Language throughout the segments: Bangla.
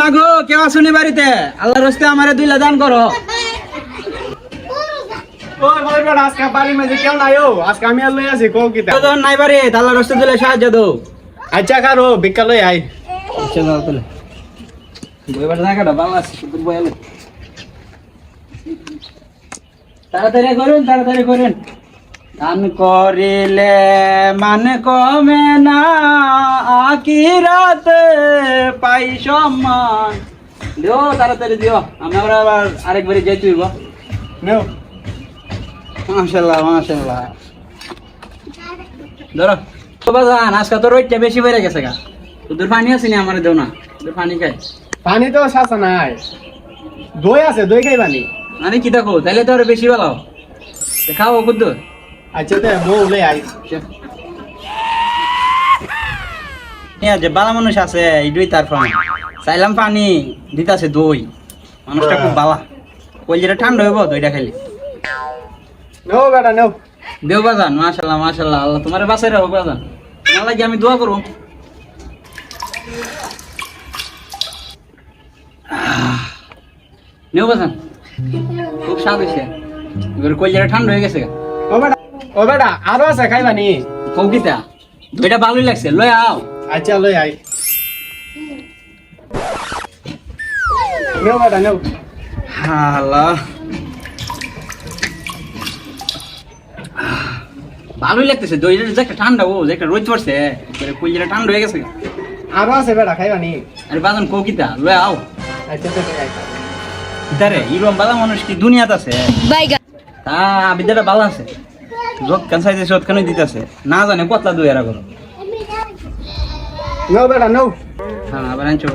মাগো কেউ আসুনি বাড়িতে? আল্লাহর রাস্তে আমারে দুইলা দান করো। ওই ভাই বেটা আজকে বাড়ির মাঝে কেউ নাই ও আজকে আমি আর লই আছি কও কি তা? তো নাই বাড়ি? আল্লাহর রাস্তে দিলে সাহায্য দাও। আচ্ছা কারও ভিক্ষা লই আই আচ্ছা দাও তাহলে। বইবার বয়ালে তাড়াতাড়ি করুন তাড়াতাড়ি করুন। দান করিলে মান কমে না। আকিরাতে পাই সম্মান। দিও তাড়াতাড়ি দিও। আমি আবার আরেকবারই যাই তুইব নেও। মাশাল্লাহ মাশাল্লাহ ধরো। বাজান আজকে তো রোদটা বেশি বেড়ে গেছে গা। তোদের পানি আছে নি আমার দেও না? তোদের পানি খাই। পানি তো শাসা নাই। দই আছে দই খাই পানি। মানে কি দেখো তাহলে তো আরও বেশি ভালো খাও কুদ্দুর আচ্ছা তে বউ লই আই হ্যাঁ যে বালা মানুষ আছে এইটাই তার পানি। চাইলাম পানি দিতাছে দই। মানুষটা খুব বালা। কই যেটা ঠান্ডা হইব দইটা খাইলে। নেও বেটা নেও দেও বাজান মাশাল্লাহ মাশাল্লাহ আল্লাহ তোমার বাসায় রাখো বাজান। তোমার লাগে আমি দোয়া করব। নেও বাজান। খুব স্বাদ হয়েছে এবার কই যেটা ঠান্ডা হয়ে গেছে ও বেটা আরও আছে খাই পানি কৌকিতা দইটা ভালোই লাগছে লয় আও। আচ্ছা লই আই নেও বেটা নেও। আল্লাহ ভালোই লাগতেছে দইটা যে একটা ঠান্ডা ও যে একটা রোদ পড়ছে এবারে কই যেটা ঠান্ডা হয়ে গেছে। আরও আছে বেটা খাই পানি আরে বাজান কৌকিতা লয় আও। আচ্ছা তে লই আই ইতারে ইরম বালা মানুষ কি দুনিয়াতে আছে? বাইগা তা বিদ্যাটা ভালো আছে। যত কান সাইজে সত কানে দিতেছে? না জানে কতলা দুই এরা করো? নেও বেটা নেও। হ্যাঁ আবার আনছো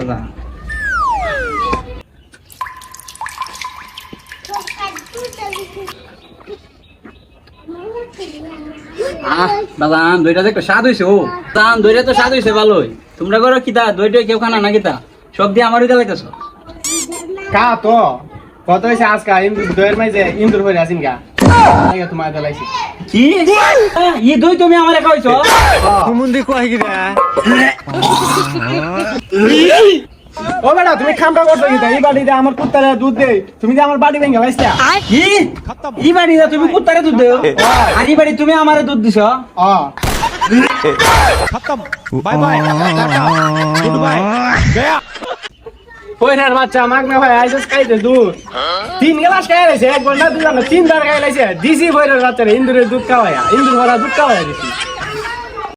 দইটা দেখো স্বাদ হইছে ও। দইটা তো স্বাদ হইছে ভালোই। তোমরা করো কিতা? দইটা কেউ খানা না কিতা সব দিয়ে আমারই দিতে লাগতেছ কা তো। কত আজকে? ইন্দুর দইয়ের মাঝে ইন্দুর হয়ে আসিন গা আগে তোমার দলাইছি কি? ই দুই তুমি দুধ দে তুমি যে আমার বাড়ি ভেঙে লাইছলা কি? এই তুমি কুত্তারে দুধ দেও? আর এই বাড়ি তুমি আমারে দুধ দিছো? খতম। Bye bye. Tata. Good bye. Gaya. কইরার বাচ্চা মাগ না ভাই, আইসস খাইতে দুধ তিন গ্লাস খাই লাইছে, এক ঘণ্টা দুধ তিন বার খাই লাইছে। দিছি বইরের বাচ্চারে, ইন্দুরের দুধ খাওয়ায়া ইন্দুর ভরা দুধ খাওয়ায়া দিছি।